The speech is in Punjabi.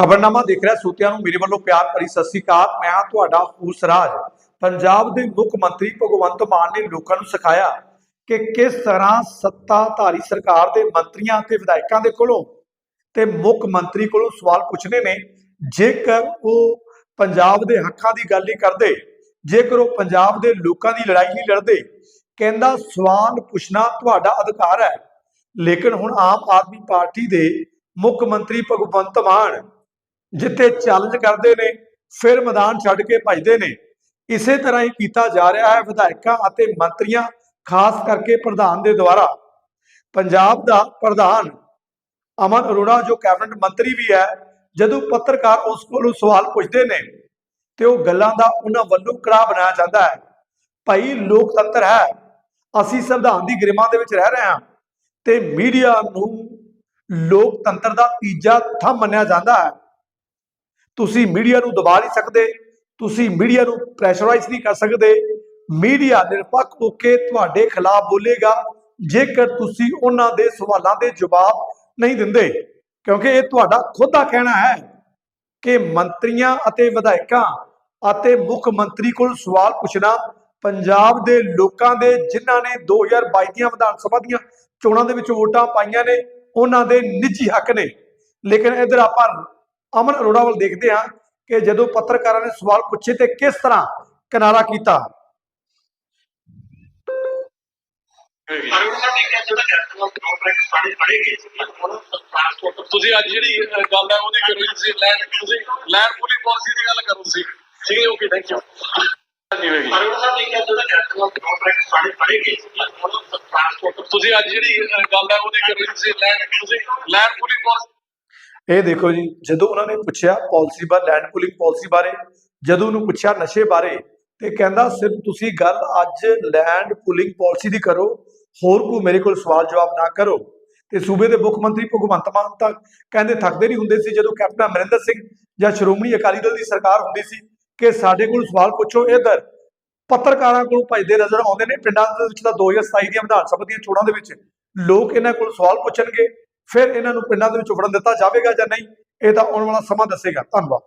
ਖਬਰਨਾਮਾ ਦੇਖ ਰਿਹਾ, ਸੂਤਿਆਂ ਨੂੰ ਮੇਰੇ ਵੱਲੋਂ ਪਿਆਰ ਭਰੀ ਸਤਿ ਸ੍ਰੀ ਅਕਾਲ। ਮੈਂ ਹਾਂ ਤੁਹਾਡਾ ਫੂਸਰਾਜ ਪੰਜਾਬ ਦੇ ਮੁੱਖ ਮੰਤਰੀ ਭਗਵੰਤ ਮਾਨ ਨੇ ਲੋਕਾਂ ਨੂੰ ਸਿਖਾਇਆ ਕਿ ਕਿਸ ਤਰ੍ਹਾਂ ਸੱਤਾਧਾਰੀ ਸਰਕਾਰ ਦੇ ਮੰਤਰੀਆਂ ਤੇ ਵਿਧਾਇਕਾਂ ਦੇ ਕੋਲੋਂ ਤੇ ਮੁੱਖ ਮੰਤਰੀ ਕੋਲੋਂ ਸਵਾਲ ਪੁੱਛਣੇ ਨੇ। ਜੇਕਰ ਉਹ ਪੰਜਾਬ ਦੇ ਹੱਕਾਂ ਦੀ ਗੱਲ ਨਹੀਂ ਕਰਦੇ, ਜੇਕਰ ਉਹ ਪੰਜਾਬ ਦੇ ਲੋਕਾਂ ਦੀ ਲੜਾਈ ਨਹੀਂ ਲੜਦੇ, ਕਹਿੰਦਾ ਸਵਾਲ ਪੁੱਛਣਾ ਤੁਹਾਡਾ ਅਧਿਕਾਰ ਹੈ। ਲੇਕਿਨ ਹੁਣ ਆਮ ਆਦਮੀ ਪਾਰਟੀ ਦੇ ਮੁੱਖ ਮੰਤਰੀ ਭਗਵੰਤ ਮਾਨ ਜਿੱਥੇ ਚੈਲੰਜ ਕਰਦੇ ਨੇ, ਫਿਰ ਮੈਦਾਨ ਛੱਡ ਕੇ ਭੱਜਦੇ ਨੇ। ਇਸੇ ਤਰ੍ਹਾਂ ਹੀ ਕੀਤਾ ਜਾ ਰਿਹਾ ਹੈ ਵਿਧਾਇਕਾਂ ਅਤੇ ਮੰਤਰੀਆਂ, ਖਾਸ ਕਰਕੇ ਪ੍ਰਧਾਨ ਦੇ ਦੁਆਰਾ। ਪੰਜਾਬ ਦਾ ਪ੍ਰਧਾਨ ਅਮਨ ਅਰੋੜਾ, ਜੋ ਕੈਬਨਿਟ ਮੰਤਰੀ ਵੀ ਹੈ, ਜਦੋਂ ਪੱਤਰਕਾਰ ਉਸ ਕੋਲੋਂ ਸਵਾਲ ਪੁੱਛਦੇ ਨੇ, ਤੇ ਉਹ ਗੱਲਾਂ ਦਾ ਉਹਨਾਂ ਵੱਲੋਂ ਕੜਾ ਬਣਾਇਆ ਜਾਂਦਾ ਹੈ। ਭਾਈ, ਲੋਕਤੰਤਰ ਹੈ। ਅਸੀਂ ਸੰਵਿਧਾਨ ਦੀ ਗਰਿਮਾ ਦੇ ਵਿੱਚ ਰਹਿ ਰਹੇ ਹਾਂ ਤੇ ਮੀਡੀਆ ਨੂੰ ਲੋਕਤੰਤਰ ਦਾ ਤੀਜਾ ਥੰਮ ਮੰਨਿਆ ਜਾਂਦਾ ਹੈ। ਤੁਸੀਂ ਮੀਡੀਆ ਨੂੰ ਦਬਾ ਨਹੀਂ ਸਕਦੇ, ਤੁਸੀਂ ਮੀਡੀਆ ਨੂੰ ਪ੍ਰੈਸ਼ਰਾਈਜ਼ ਨਹੀਂ ਕਰ ਸਕਦੇ। ਮੀਡੀਆ ਨਿਰਪੱਖ ਹੋ ਕੇ ਤੁਹਾਡੇ ਖਿਲਾਫ ਬੋਲੇਗਾ, ਜੇਕਰ ਤੁਸੀਂ ਉਹਨਾਂ ਦੇ ਸਵਾਲਾਂ ਦੇ ਜਵਾਬ ਨਹੀਂ ਦਿੰਦੇ। ਕਿਉਂਕਿ ਇਹ ਤੁਹਾਡਾ ਖੁਦ ਦਾ ਕਹਿਣਾ ਹੈ ਕਿ ਮੰਤਰੀਆਂ ਅਤੇ ਵਿਧਾਇਕਾਂ ਅਤੇ ਮੁੱਖ ਮੰਤਰੀ ਕੋਲ ਸਵਾਲ ਪੁੱਛਣਾ ਪੰਜਾਬ ਦੇ ਲੋਕਾਂ ਦੇ ਜਿਨ੍ਹਾਂ ਨੇ 2022 ਦੀਆਂ ਵਿਧਾਨ ਸਭਾ ਦੀਆਂ ਚੋਣਾਂ ਦੇ ਵਿੱਚ ਵੋਟਾਂ ਪਾਈਆਂ ਨੇ, ਉਹਨਾਂ ਦੇ ਨਿੱਜੀ ਹੱਕ ਨੇ। ਲੇਕਿਨ ਇਧਰ ਆਪਾਂ ਅਮਨ ਅਰੋੜਾ ਵੱਲ ਦੇਖਦੇ ਹਾਂ ਕਿ ਜਦੋਂ ਪੱਤਰਕਾਰਾਂ ਨੇ ਸਵਾਲ ਪੁੱਛੇ ਤੇ ਕਿਸ ਤਰ੍ਹਾਂ ਕਿਨਾਰਾ ਕੀਤਾ। ਤੁਸੀਂ ਅੱਜ ਜਿਹੜੀ ਗੱਲ ਹੈ ਉਹਦੀ ਕਰੋ ਤੁਸੀਂ ਲੈਂਡ ਤੁਸੀਂ ਲੈਂਡ ਪੂਲਿੰਗ ਪਾਲਿਸੀ ਦੀ ਗੱਲ ਕਰੋ ਤੁਸੀਂ। ਠੀਕ ਹੈ ਓਕੇ ਥੈਂਕ ਯੂ ਤੁਸੀਂ ਅੱਜ ਜਿਹੜੀ ਗੱਲ ਹੈ ਉਹਦੀ ਕਰੋ ਤੁਸੀਂ ਲੈਂਡ ਤੁਸੀਂ ਲੈਂਡ ਪੂਲਿੰਗ ਪਾਲਿਸੀ ਇਹ ਦੇਖੋ ਜੀ, ਜਦੋਂ ਉਹਨਾਂ ਨੇ ਪੁੱਛਿਆ ਪਾਲਿਸੀ ਬਾਰੇ ਲੈਂਡ ਪੂਲਿੰਗ ਪਾਲਿਸੀ ਬਾਰੇ, ਜਦੋਂ ਉਹਨੂੰ ਪੁੱਛਿਆ ਨਸ਼ੇ ਬਾਰੇ, ਤੇ ਕਹਿੰਦਾ ਸਿਰਫ ਤੁਸੀਂ ਗੱਲ ਅੱਜ ਲੈਂਡ ਪੂਲਿੰਗ ਪਾਲਿਸੀ ਦੀ ਕਰੋ, ਹੋਰ ਕੋਈ ਮੇਰੇ ਕੋਲ ਸਵਾਲ ਜਵਾਬ ਨਾ ਕਰੋ। ਤੇ ਸੂਬੇ ਦੇ ਮੁੱਖ ਮੰਤਰੀ ਭਗਵੰਤ ਮਾਨ ਤਾਂ ਕਹਿੰਦੇ ਥੱਕਦੇ ਨਹੀਂ ਹੁੰਦੇ ਸੀ, ਜਦੋਂ ਕੈਪਟਨ ਅਮਰਿੰਦਰ ਸਿੰਘ ਜਾਂ ਸ਼੍ਰੋਮਣੀ ਅਕਾਲੀ ਦਲ ਦੀ ਸਰਕਾਰ ਹੁੰਦੀ ਸੀ ਕਿ ਸਾਡੇ ਕੋਲ ਸਵਾਲ ਪੁੱਛੋ ਇਧਰ। ਪੱਤਰਕਾਰਾਂ ਕੋਲ ਭਜਦੇ ਨਜ਼ਰ ਆਉਂਦੇ ਨੇ ਪਿੰਡਾਂ ਦੇ ਵਿੱਚ ਤਾਂ 2027 ਦੀਆਂ ਵਿਧਾਨ ਸਭਾ ਦੀਆਂ ਚੋਣਾਂ ਦੇ ਵਿੱਚ। ਲੋਕ ਇਹਨਾਂ ਕੋਲ ਸਵਾਲ ਪੁੱਛਣਗੇ। ਫਿਰ ਇਹਨਾਂ ਨੂੰ ਪਿੰਡਾਂ ਦੇ ਵਿੱਚ ਵੜਨ ਦਿੱਤਾ ਜਾਵੇਗਾ ਜਾਂ ਨਹੀਂ, ਇਹ ਤਾਂ ਆਉਣ ਵਾਲਾ ਸਮਾਂ ਦੱਸੇਗਾ। ਧੰਨਵਾਦ।